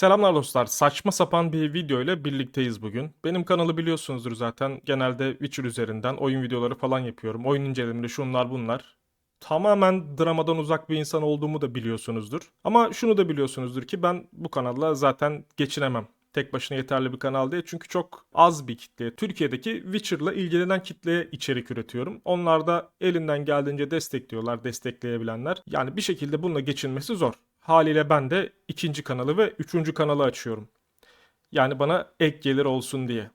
Selamlar dostlar. Saçma sapan bir video ile birlikteyiz bugün. Benim kanalı biliyorsunuzdur zaten. Genelde Witcher üzerinden oyun videoları falan yapıyorum. Oyun incelemeleri şunlar bunlar. Tamamen dramadan uzak bir insan olduğumu da biliyorsunuzdur. Ama şunu da biliyorsunuzdur ki ben bu kanalla zaten geçinemem. Tek başına yeterli bir kanal değil çünkü çok az bir kitleye, Türkiye'deki Witcher'la ilgilenen kitleye içerik üretiyorum. Onlar da elinden geldiğince destekliyorlar, destekleyebilenler. Yani bir şekilde bununla geçinmesi zor. Haliyle ben de ikinci kanalı ve üçüncü kanalı açıyorum. Yani bana ek gelir olsun diye.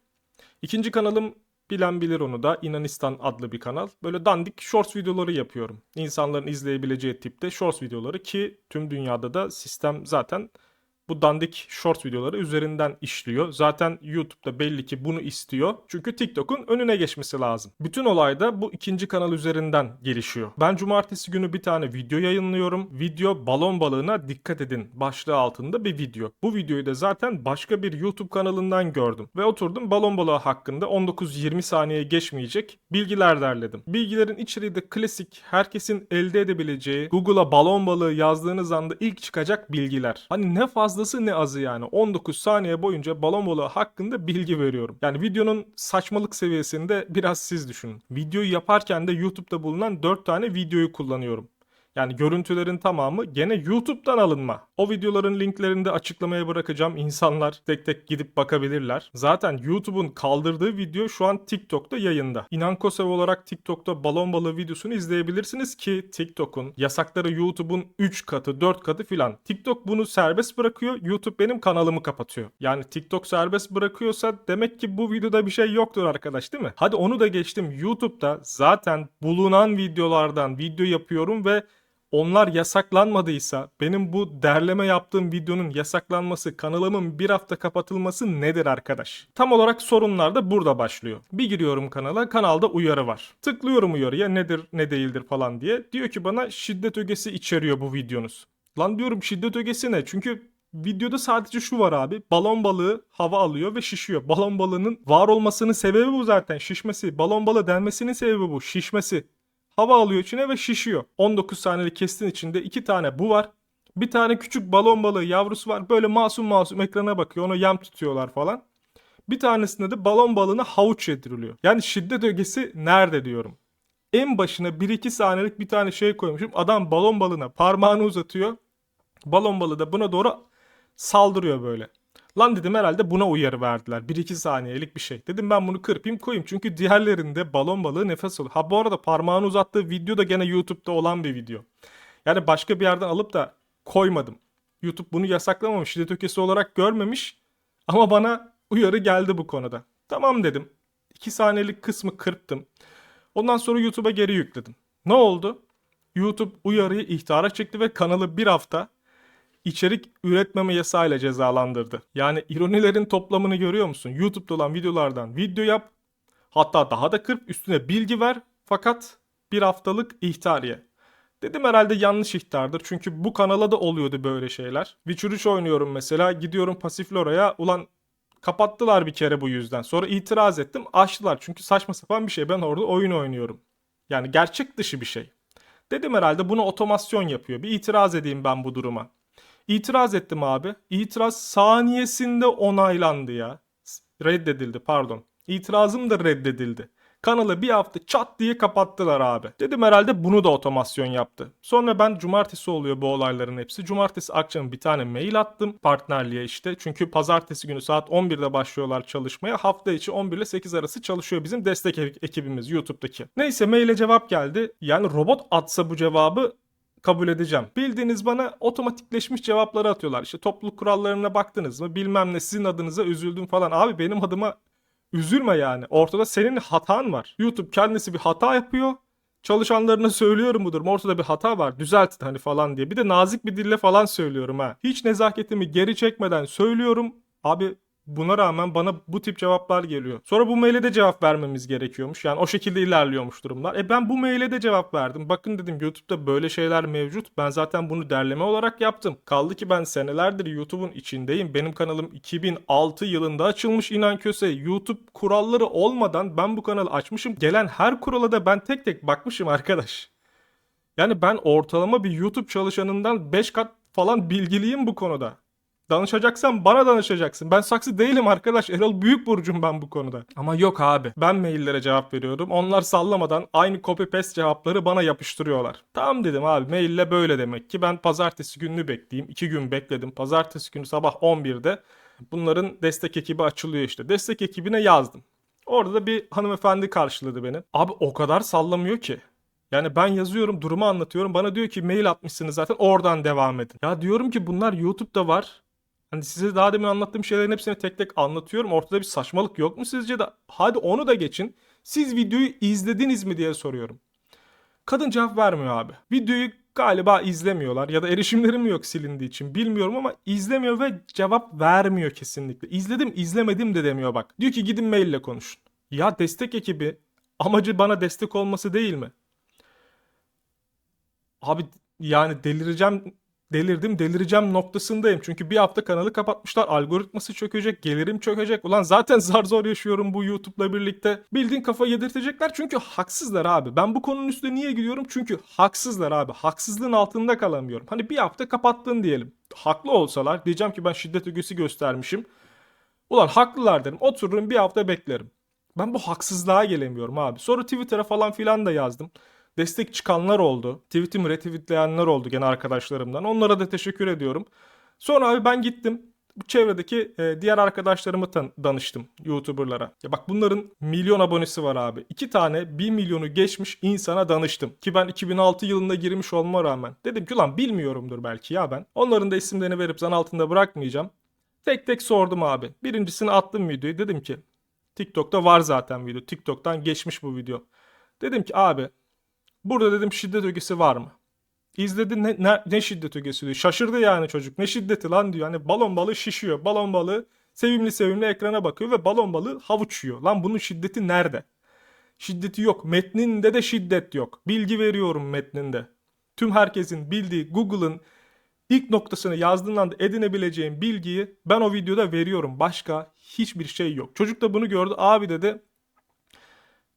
İkinci kanalım bilen bilir onu da İnanistan adlı bir kanal. Böyle dandik shorts videoları yapıyorum. İnsanların izleyebileceği tipte shorts videoları ki tüm dünyada da sistem zaten bu dandik short videoları üzerinden işliyor. Zaten YouTube'da belli ki bunu istiyor. Çünkü TikTok'un önüne geçmesi lazım. Bütün olay da bu ikinci kanal üzerinden gelişiyor. Ben cumartesi günü bir tane video yayınlıyorum. Video balon balığına dikkat edin başlığı altında bir video. Bu videoyu da zaten başka bir YouTube kanalından gördüm. Ve oturdum balon balığı hakkında 19-20 saniye geçmeyecek bilgiler derledim. Bilgilerin içeriği de klasik herkesin elde edebileceği Google'a balon balığı yazdığınız anda ilk çıkacak bilgiler. Hani ne fazlası ne azı yani 19 saniye boyunca balon balığı hakkında bilgi veriyorum. Yani videonun saçmalık seviyesinde biraz siz düşünün. Videoyu yaparken de YouTube'da bulunan 4 tane videoyu kullanıyorum. Yani görüntülerin tamamı gene YouTube'dan alınma. O videoların linklerini de açıklamaya bırakacağım. İnsanlar tek tek gidip bakabilirler. Zaten YouTube'un kaldırdığı video şu an TikTok'ta yayında. İnan Kosev olarak TikTok'ta balon balığı videosunu izleyebilirsiniz ki TikTok'un yasakları YouTube'un 3 katı 4 katı filan. TikTok bunu serbest bırakıyor. YouTube benim kanalımı kapatıyor. Yani TikTok serbest bırakıyorsa demek ki bu videoda bir şey yoktur arkadaş değil mi? Hadi onu da geçtim. YouTube'da zaten bulunan videolardan video yapıyorum ve onlar yasaklanmadıysa benim bu derleme yaptığım videonun yasaklanması, kanalımın bir hafta kapatılması nedir arkadaş? Tam olarak sorunlar da burada başlıyor. Bir giriyorum kanala, kanalda uyarı var. Tıklıyorum uyarıya nedir ne değildir falan diye. Diyor ki bana şiddet ögesi içeriyor bu videonuz. Lan diyorum şiddet ögesi ne? Çünkü videoda sadece şu var abi. Balon balığı hava alıyor ve şişiyor. Balon balığının var olmasının sebebi bu zaten. Şişmesi. Balon balığı denmesinin sebebi bu. Şişmesi. Hava alıyor içine ve şişiyor. 19 saniyelik kestin içinde iki tane bu var. Bir tane küçük balon balığı yavrusu var. Böyle masum masum ekrana bakıyor. Ona yem tutuyorlar falan. Bir tanesinde de balon balığına havuç yediriliyor. Yani şiddet ögesi nerede diyorum. En başına 1-2 saniyelik bir tane şey koymuşum. Adam balon balığına parmağını uzatıyor. Balon balığı da buna doğru saldırıyor böyle. Lan dedim herhalde buna uyarı verdiler. 1-2 saniyelik bir şey. Dedim ben bunu kırpayım koyayım. Çünkü diğerlerinde balon balığı nefes alıyor. Ha bu arada parmağını uzattığı video da gene YouTube'da olan bir video. Yani başka bir yerden alıp da koymadım. YouTube bunu yasaklamamış. Şiddet ökesi olarak görmemiş. Ama bana uyarı geldi bu konuda. Tamam dedim. 2 saniyelik kısmı kırptım. Ondan sonra YouTube'a geri yükledim. Ne oldu? YouTube uyarıyı ihtara çekti ve kanalı bir hafta içerik üretmeme yasayla cezalandırdı. Yani ironilerin toplamını görüyor musun? YouTube'da olan videolardan video yap. Hatta daha da kırp üstüne bilgi ver. Fakat bir haftalık ihtariye. Dedim herhalde yanlış ihtardır. Çünkü bu kanala da oluyordu böyle şeyler. Witcher 3 oynuyorum mesela. Gidiyorum Pasiflora'ya. Ulan kapattılar bir kere bu yüzden. Sonra itiraz ettim. Açtılar. Çünkü saçma sapan bir şey. Ben orada oyun oynuyorum. Yani gerçek dışı bir şey. Dedim herhalde bunu otomasyon yapıyor. Bir itiraz edeyim ben bu duruma. İtiraz ettim abi. İtiraz saniyesinde onaylandı ya. Reddedildi pardon. İtirazım da reddedildi. Kanalı bir hafta çat diye kapattılar abi. Dedim herhalde bunu da otomasyon yaptı. Sonra ben cumartesi oluyor bu olayların hepsi. Cumartesi akşam bir tane mail attım partnerliğe işte. Çünkü pazartesi günü saat 11'de başlıyorlar çalışmaya. Hafta içi 11 ile 8 arası çalışıyor bizim destek ekibimiz YouTube'daki. Neyse maile cevap geldi. Yani robot atsa bu cevabı kabul edeceğim. Bildiğiniz bana otomatikleşmiş cevapları atıyorlar. İşte topluluk kurallarına baktınız mı bilmem ne sizin adınıza üzüldüm falan. Abi benim adıma üzülme yani. Ortada senin hatan var. YouTube kendisi bir hata yapıyor. Çalışanlarına söylüyorum bu durum. Ortada bir hata var. Düzeltin hani falan diye. Bir de nazik bir dille falan söylüyorum ha. Hiç nezaketimi geri çekmeden söylüyorum. Abi Buna rağmen bana bu tip cevaplar geliyor. Sonra bu maile de cevap vermemiz gerekiyormuş. Yani o şekilde ilerliyormuş durumlar. E ben bu maile de cevap verdim. Bakın dedim YouTube'da böyle şeyler mevcut. Ben zaten bunu derleme olarak yaptım. Kaldı ki ben senelerdir YouTube'un içindeyim. Benim kanalım 2006 yılında açılmış inan köse. YouTube kuralları olmadan ben bu kanalı açmışım. Gelen her kurala da ben tek tek bakmışım arkadaş. Yani ben ortalama bir YouTube çalışanından 5 kat falan bilgiliyim bu konuda. Danışacaksan bana danışacaksın. Ben saksı değilim arkadaş. Erol Büyük Burcum ben bu konuda. Ama yok abi. Ben maillere cevap veriyorum. Onlar sallamadan aynı copy paste cevapları bana yapıştırıyorlar. Tamam dedim abi maille böyle demek ki. Ben pazartesi gününü bekleyeyim. İki gün bekledim. Pazartesi günü sabah 11'de bunların destek ekibi açılıyor işte. Destek ekibine yazdım. Orada da bir hanımefendi karşıladı beni. Abi o kadar sallamıyor ki. Yani ben yazıyorum, durumu anlatıyorum. Bana diyor ki mail atmışsınız zaten oradan devam edin. Ya diyorum ki bunlar YouTube'da var. Hani size daha demin anlattığım şeylerin hepsini tek tek anlatıyorum. Ortada bir saçmalık yok mu sizce de? Hadi onu da geçin. Siz videoyu izlediniz mi diye soruyorum. Kadın cevap vermiyor abi. Videoyu galiba izlemiyorlar ya da erişimleri mi yok silindiği için bilmiyorum ama izlemiyor ve cevap vermiyor kesinlikle. İzledim izlemedim de demiyor bak. Diyor ki gidin maille konuşun. Ya destek ekibi amacı bana destek olması değil mi? Abi yani delireceğim delirdim delireceğim noktasındayım. Çünkü bir hafta kanalı kapatmışlar. Algoritması çökecek, gelirim çökecek. Ulan zaten zar zor yaşıyorum bu YouTube'la birlikte. Bildiğin kafa yedirtecekler çünkü haksızlar abi. Ben bu konunun üstüne niye gidiyorum? Çünkü haksızlar abi. Haksızlığın altında kalamıyorum. Hani bir hafta kapattın diyelim. Haklı olsalar diyeceğim ki ben şiddet ögesi göstermişim. Ulan haklılar derim. Otururum bir hafta beklerim. Ben bu haksızlığa gelemiyorum abi. Sonra Twitter'a falan filan da yazdım. Destek çıkanlar oldu. Tweetimi retweetleyenler oldu gene arkadaşlarımdan. Onlara da teşekkür ediyorum. Sonra abi ben gittim. Çevredeki e, diğer arkadaşlarımı tan- danıştım YouTuber'lara. Ya bak bunların milyon abonesi var abi. İki tane 1 milyonu geçmiş insana danıştım. Ki ben 2006 yılında girmiş olma rağmen. Dedim ki lan bilmiyorumdur belki ya ben. Onların da isimlerini verip zan altında bırakmayacağım. Tek tek sordum abi. Birincisini attım videoyu. Dedim ki TikTok'ta var zaten video. TikTok'tan geçmiş bu video. Dedim ki abi burada dedim şiddet ögesi var mı? İzledi ne, ne, ne şiddet ögesi diyor. Şaşırdı yani çocuk. Ne şiddeti lan diyor. Hani balon balığı şişiyor. Balon balığı sevimli sevimli ekrana bakıyor ve balon balığı havuç yiyor. Lan bunun şiddeti nerede? Şiddeti yok. Metninde de şiddet yok. Bilgi veriyorum metninde. Tüm herkesin bildiği Google'ın ilk noktasını yazdığın anda edinebileceğin bilgiyi ben o videoda veriyorum. Başka hiçbir şey yok. Çocuk da bunu gördü. Abi dedi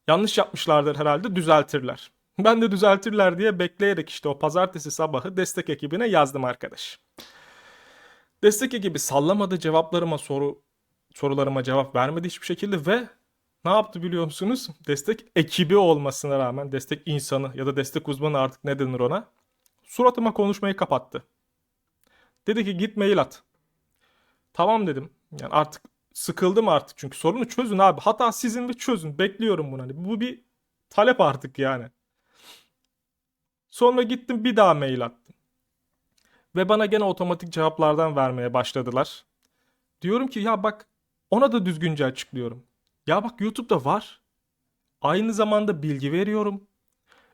yanlış yapmışlardır herhalde düzeltirler. Ben de düzeltirler diye bekleyerek işte o pazartesi sabahı destek ekibine yazdım arkadaş. Destek ekibi sallamadı cevaplarıma soru sorularıma cevap vermedi hiçbir şekilde ve ne yaptı biliyor musunuz? Destek ekibi olmasına rağmen destek insanı ya da destek uzmanı artık ne denir ona? Suratıma konuşmayı kapattı. Dedi ki git mail at. Tamam dedim. Yani artık sıkıldım artık çünkü sorunu çözün abi. Hata sizin ve çözün. Bekliyorum bunu. Hani bu bir talep artık yani. Sonra gittim bir daha mail attım. Ve bana gene otomatik cevaplardan vermeye başladılar. Diyorum ki ya bak ona da düzgünce açıklıyorum. Ya bak YouTube'da var. Aynı zamanda bilgi veriyorum.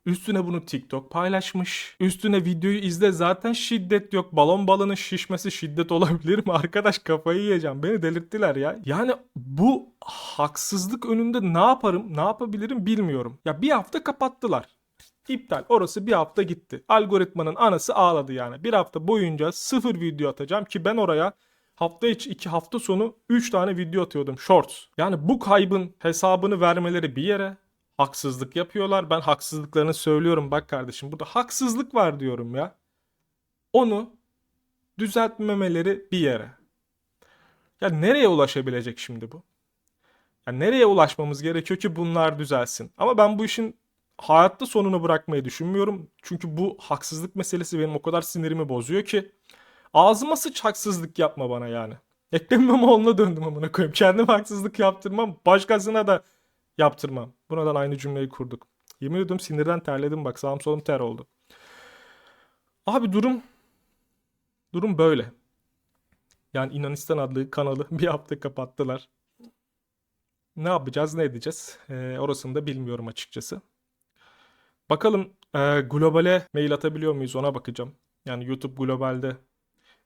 Üstüne bunu TikTok paylaşmış. Üstüne videoyu izle zaten şiddet yok. Balon balının şişmesi şiddet olabilir mi? Arkadaş kafayı yiyeceğim. Beni delirttiler ya. Yani bu haksızlık önünde ne yaparım, ne yapabilirim bilmiyorum. Ya bir hafta kapattılar. İptal. Orası bir hafta gitti. Algoritmanın anası ağladı yani. Bir hafta boyunca sıfır video atacağım ki ben oraya hafta içi iki hafta sonu 3 tane video atıyordum shorts. Yani bu kaybın hesabını vermeleri bir yere haksızlık yapıyorlar. Ben haksızlıklarını söylüyorum bak kardeşim burada haksızlık var diyorum ya. Onu düzeltmemeleri bir yere. Ya nereye ulaşabilecek şimdi bu? Ya nereye ulaşmamız gerekiyor ki bunlar düzelsin? Ama ben bu işin hayatta sonunu bırakmayı düşünmüyorum. Çünkü bu haksızlık meselesi benim o kadar sinirimi bozuyor ki. Ağzıma sıç haksızlık yapma bana yani. Ekrem İmamoğlu'na döndüm amına koyayım. Kendim haksızlık yaptırmam. Başkasına da yaptırmam. Buradan aynı cümleyi kurduk. Yemin ediyorum sinirden terledim bak sağım solum ter oldu. Abi durum durum böyle. Yani İnanistan adlı kanalı bir hafta kapattılar. Ne yapacağız ne edeceğiz? Ee, orasını da bilmiyorum açıkçası. Bakalım e, globale mail atabiliyor muyuz ona bakacağım. Yani YouTube globalde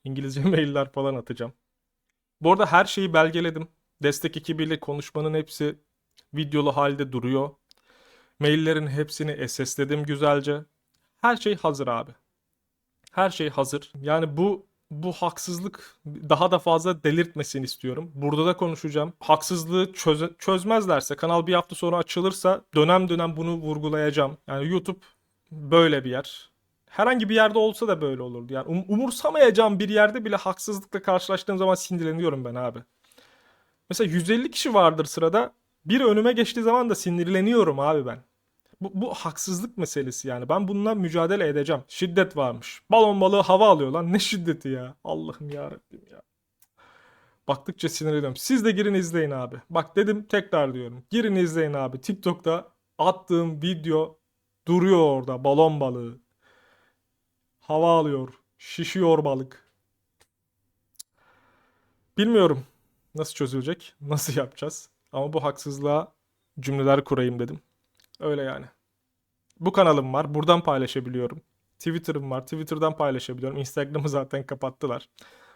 İngilizce mailler falan atacağım. Bu arada her şeyi belgeledim. Destek ekibiyle konuşmanın hepsi videolu halde duruyor. Maillerin hepsini SS'ledim güzelce. Her şey hazır abi. Her şey hazır. Yani bu bu haksızlık daha da fazla delirtmesini istiyorum. Burada da konuşacağım. Haksızlığı çöze- çözmezlerse, kanal bir hafta sonra açılırsa dönem dönem bunu vurgulayacağım. Yani YouTube böyle bir yer. Herhangi bir yerde olsa da böyle olurdu. Yani um- umursamayacağım bir yerde bile haksızlıkla karşılaştığım zaman sinirleniyorum ben abi. Mesela 150 kişi vardır sırada. Biri önüme geçtiği zaman da sinirleniyorum abi ben. Bu, bu haksızlık meselesi yani. Ben bununla mücadele edeceğim. Şiddet varmış. Balon balığı hava alıyor lan. Ne şiddeti ya? Allah'ım ya Rabbim ya. Baktıkça sinirleniyorum. Siz de girin izleyin abi. Bak dedim tekrar diyorum. Girin izleyin abi. TikTok'ta attığım video duruyor orada. Balon balığı. Hava alıyor. Şişiyor balık. Bilmiyorum nasıl çözülecek, nasıl yapacağız. Ama bu haksızlığa cümleler kurayım dedim. Öyle yani. Bu kanalım var. Buradan paylaşabiliyorum. Twitter'ım var. Twitter'dan paylaşabiliyorum. Instagram'ı zaten kapattılar.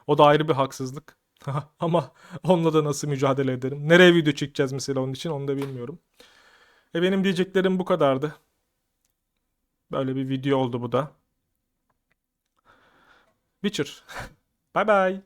O da ayrı bir haksızlık. Ama onunla da nasıl mücadele ederim? Nereye video çekeceğiz mesela onun için onu da bilmiyorum. E benim diyeceklerim bu kadardı. Böyle bir video oldu bu da. Witcher. Bye bye.